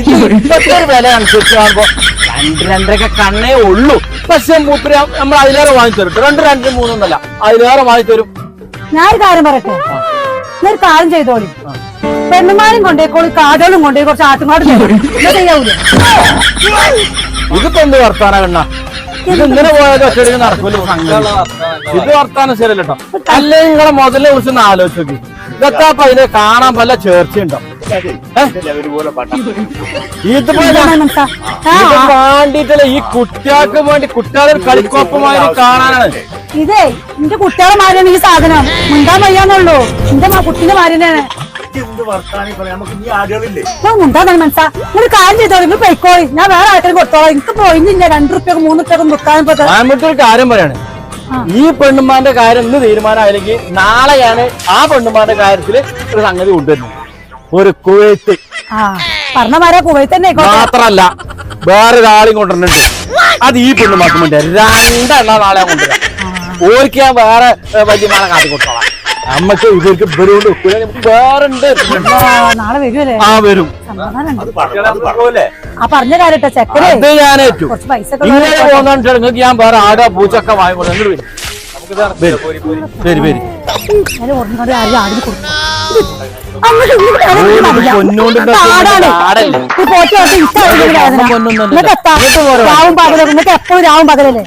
ഇത് ഇപ്പത്തെ ഒരു വില അനുസരിച്ച് രണ്ട് രണ്ടരക്കെ കണ്ണേ ഉള്ളൂ. പക്ഷെ മൂപ്പര് നമ്മൾ അതിലേറെ വാങ്ങി തരും രണ്ട് രണ്ട് മൂന്നൊന്നല്ല അതിലേറെ വാങ്ങി തരും. ഞാൻ ഒരു കാര്യം പറയട്ടെ? ഞാൻ ഒരു കാര്യം ചെയ്തോളി. പെണ്ണുമാരും കൊണ്ടേക്കോളി കാടുകളും കൊണ്ടേ കുറച്ച് ആട്ടുമാടും ഇതിപ്പോ എന്ത് വർത്താന കണ്ണ? ഇത് ഇങ്ങനെ പോയാലും ഒറ്റയടിക്ക് നടക്കൂല? ഇത് വർത്താനം ശരിയല്ലോ കേട്ടോ അല്ലേ നിങ്ങളെ മുതലേ കുറിച്ച് ഒന്ന് ആലോചിച്ചു നോക്കി. ഇതൊക്കെ അപ്പൊ അതിനെ കാണാൻ പല ചേർച്ചയുണ്ടോ? വേണ്ടിട്ടല്ല ഈ കുട്ടികൾക്ക് വേണ്ടി കുട്ടികളെ കളിക്കോപ്പമായി കാണാനാണ്. ഇതേ എന്റെ കുട്ടികളെ മാരിയാണ് ഈ സാധനം. മുണ്ടാൻ വയ്യാന്നുള്ളൂ. എന്റെ മ- കുട്ടീന്റെ മാരിനെയാണ് എന്ത് വർത്താനം പറയാം? നമുക്ക് ഇനി ആടുകളില്ലേ? ഞാൻ മുണ്ടാൻ മനസ്സാ. നിങ്ങൾ കാര്യം ചെയ്തോ നിങ്ങൾ പൊയ്ക്കോളി. ഞാൻ വേറെ ആൾക്കാരും കൊടുത്തോളാം. എനിക്ക് പോയിന്നില്ല. രണ്ടു റുപ്യക്കും മൂന്ന് റുപ്യക്കും കൊടുക്കാൻ കാര്യം പറയാണ്. ഈ പെണ്ണുമാന്റെ കാര്യം ഇന്ന് തീരുമാനമായില്ലെങ്കിൽ നാളെയാണ് ആ പെണ്ണുമാന്റെ കാര്യത്തിൽ ഒരു സംഗതി കൊണ്ടുവരുന്നത്. ഒരു കുവൈത്ത്. മാത്രല്ല വേറെ ഒരാളെയും കുവൈത്ത് തന്നെ ആയിക്കോട്ടെ. മാത്രല്ല വേറൊരാളെയും കൊണ്ടുവരുന്നുണ്ട്. അത് ഈ പെണ്ണുമാക്ക് വേണ്ടി രണ്ടെണ്ണ നാളെ കൊണ്ടുവരാം. ഓർക്ക് ഞാൻ വേറെ വലിയ വല്യമാളെ കാട്ടി കൊടുത്തോളാം. നമ്മക്ക് ഇവർക്ക് ഇവരോട് വേറെ ഉണ്ട് നാളെ വരുമല്ലേ ആ വരും. ആ പറഞ്ഞ കാര്യട്ടോ ചെക്കനെ. ഏറ്റു കുറച്ച് പൈസ ഇങ്ങനെ നിങ്ങൾക്ക് ഞാൻ വേറെ ആട പൂച്ചക്ക വരും. വരും വരും. ഇത് ഇത്? ഇത് നിങ്ങൾക്ക് എപ്പോഴും രാവും പകലല്ലേ?